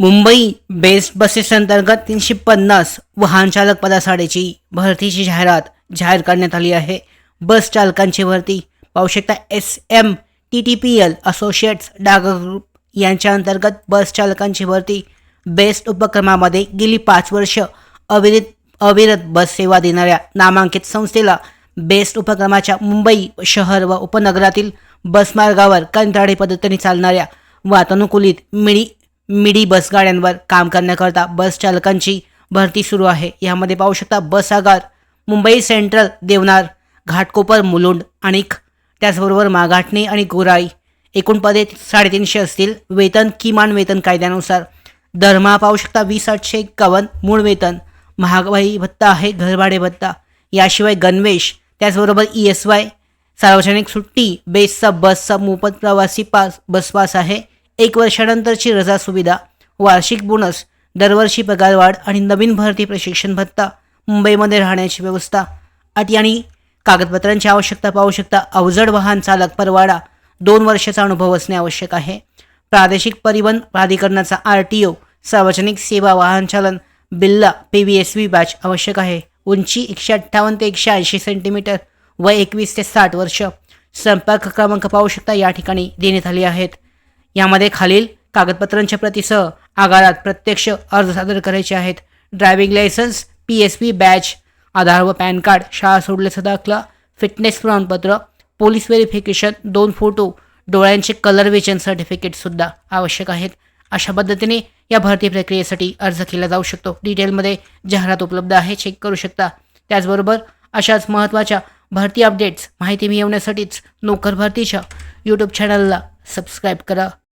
Mumbai best buses अंतर्गत तीनशे पन्नास वाहनचालक पदासाठीची भरतीची जाहिरात जाहीर करण्यात आली आहे. बस चालकांची भरती पाहू शकता S M T T P L associates डाग ग्रुप यांच्या अंतर्गत बस चालकांची भरती बेस्ट उपक्रमामध्ये गेली पाच वर्ष अविरत अविरत बस सेवा देणाऱ्या नामांकित संस्थेला बेस्ट उपक्रमाच्या मुंबई शहर व उपनगरातील बसमार्गावर कंत्राडी पद्धतीने चालणाऱ्या वातानुकूलित मिडी मिडी बसगाड्यांवर काम करण्याकरता बस चालकांची भरती सुरू आहे. यामध्ये पाहू शकता बस आगार मुंबई सेंट्रल देवनार घाटकोपर मुलुंड आणि त्याचबरोबर माघाटणे आणि गोराई. एकूण पदे साडेतीनशे असतील. वेतन किमान वेतन कायद्यानुसार. दरमहा पाहू शकता वीस आठशे एक्कावन्न मूळ वेतन. महागाई भत्ता आहे घरभाडे भत्ता. याशिवाय गणवेश त्याचबरोबर ई एस वाय सार्वजनिक सुट्टी बेसचा बसचा मोफत प्रवासी पास बस पास आहे. एक वर्षानंतरची रजा सुविधा वार्षिक बोनस दरवर्षी पगारवाढ आणि नवीन भरती प्रशिक्षण भत्ता मुंबईमध्ये राहण्याची व्यवस्था अटी आणि कागदपत्रांची आवश्यकता पाहू शकता अवजड वाहन चालक परवाडा दोन वर्षाचा अनुभव असणे आवश्यक आहे. प्रादेशिक परिवहन प्राधिकरणाचा आर टी ओ सार्वजनिक सेवा वाहन चालन बिल्ला P V S V batch आवश्यक आहे. उंची एकशे अठ्ठावन्न ते एकशे ऐंशी सेंटीमीटर व एकवीस ते साठ वर्ष. संपर्क क्रमांक पाहू शकता या ठिकाणी देण्यात आले आहेत. यामध्ये खालील कागदपत्रांच्या प्रतिसह आगारात प्रत्यक्ष अर्ज सादर करायचे आहेत. Driving licence P S P batch Aadhaar व पॅन कार्ड शाळा सोडल्याचा दाखला फिटनेस प्रमाणपत्र पोलीस व्हेरिफिकेशन दोन फोटो डोळ्यांचे कलर विजन सर्टिफिकेटसुद्धा आवश्यक आहेत. अशा पद्धतीने या भरती प्रक्रियेसाठी अर्ज केला जाऊ शकतो. डिटेलमध्ये जाहिरात उपलब्ध आहे. चेक करू शकता. त्याचबरोबर अशाच महत्त्वाच्या भरती अपडेट्स माहिती मिळवण्यासाठीच नोकर भरतीच्या यूट्यूब चॅनलला सबस्क्राईब करा.